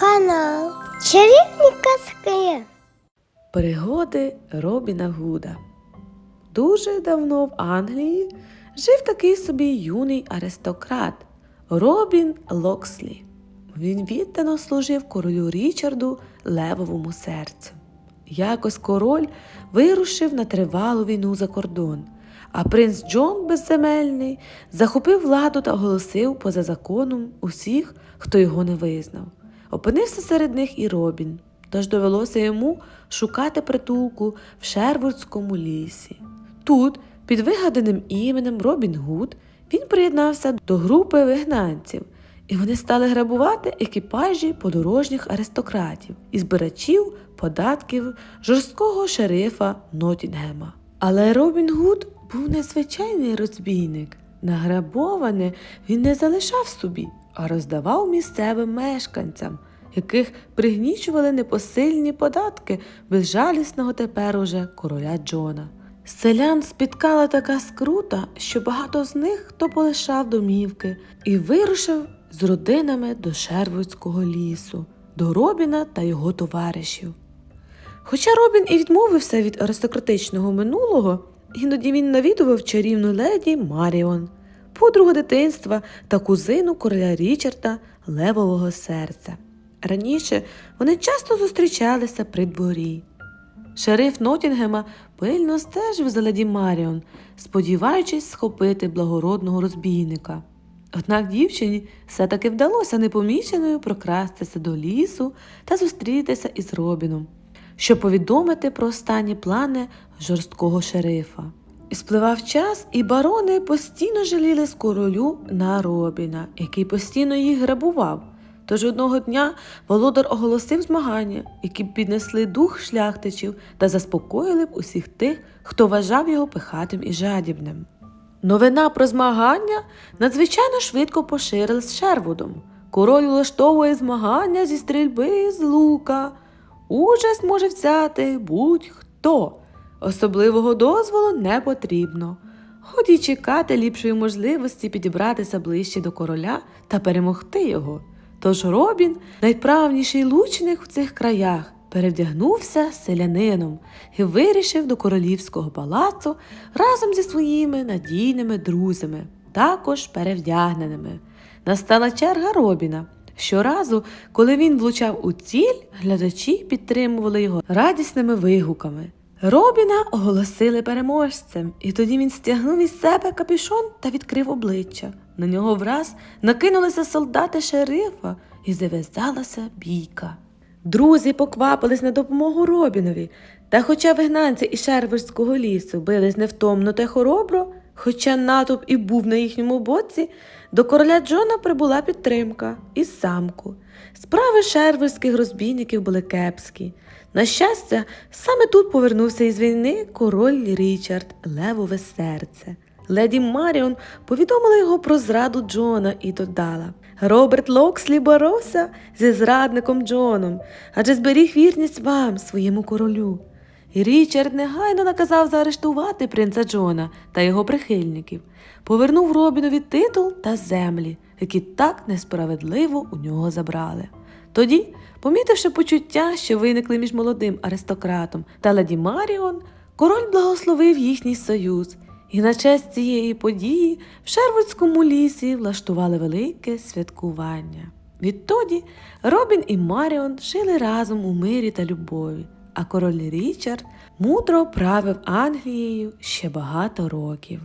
Канал Чарівні казки. Пригоди Робіна Гуда. Дуже давно в Англії жив такий собі юний аристократ Робін Локслі. Він віддано служив королю Річарду Левовому серцю. Якось король вирушив на тривалу війну за кордон, а принц Джон Безземельний захопив владу та оголосив поза законом усіх, хто його не визнав. Опинився серед них і Робін, тож довелося йому шукати притулку в Шервудському лісі. Тут, під вигаданим іменем Робін Гуд, він приєднався до групи вигнанців, і вони стали грабувати екіпажі подорожніх аристократів і збирачів податків жорсткого шерифа Нотінгема. Але Робін Гуд був незвичайний розбійник. Награбоване він не залишав собі, а роздавав місцевим мешканцям, яких пригнічували непосильні податки безжалісного тепер уже короля Джона. Селян спіткала така скрута, що багато з них хто полишав домівки і вирушив з родинами до Шервудського лісу, до Робіна та його товаришів. Хоча Робін і відмовився від аристократичного минулого, іноді він навідував чарівну леді Маріон, подругу дитинства та кузину короля Річарда Левового серця. Раніше вони часто зустрічалися при дворі. Шериф Нотінгема пильно стежив за леді Маріон, сподіваючись схопити благородного розбійника. Однак дівчині все-таки вдалося непоміченою прокрастися до лісу та зустрітися із Робіном, щоб повідомити про останні плани жорсткого шерифа. І спливав час, і барони постійно жаліли з королю на Робіна, який постійно їх грабував. Тож одного дня володар оголосив змагання, які б піднесли дух шляхтичів та заспокоїли б усіх тих, хто вважав його пихатим і жадібним. Новина про змагання надзвичайно швидко поширилась Шервудом. Король влаштовує змагання зі стрільби з лука. Участь може взяти будь-хто. Особливого дозволу не потрібно. Ході чекати ліпшої можливості підібратися ближче до короля та перемогти його. Тож Робін, найправніший лучник в цих краях, перевдягнувся селянином і вирішив до королівського палацу разом зі своїми надійними друзями, також перевдягненими. Настала черга Робіна. Щоразу, коли він влучав у ціль, глядачі підтримували його радісними вигуками. Робіна оголосили переможцем, і тоді він стягнув із себе капюшон та відкрив обличчя. На нього враз накинулися солдати шерифа і зав'язалася бійка. Друзі поквапились на допомогу Робінові, та хоча вигнанці із Шерверського лісу бились невтомно та хоробро, хоча натовп і був на їхньому боці, до короля Джона прибула підтримка із замку. Справи шерверських розбійників були кепські. На щастя, саме тут повернувся із війни король Річард Левове серце. Леді Маріон повідомила його про зраду Джона і додала: Роберт Локслі боровся зі зрадником Джоном, адже зберіг вірність вам, своєму королю. Річард негайно наказав заарештувати принца Джона та його прихильників, повернув Робінові титул та землі, які так несправедливо у нього забрали. Тоді, помітивши почуття, що виникли між молодим аристократом та леді Маріон, король благословив їхній союз, і на честь цієї події в Шервудському лісі влаштували велике святкування. Відтоді Робін і Маріон жили разом у мирі та любові, а король Річард мудро правив Англією ще багато років.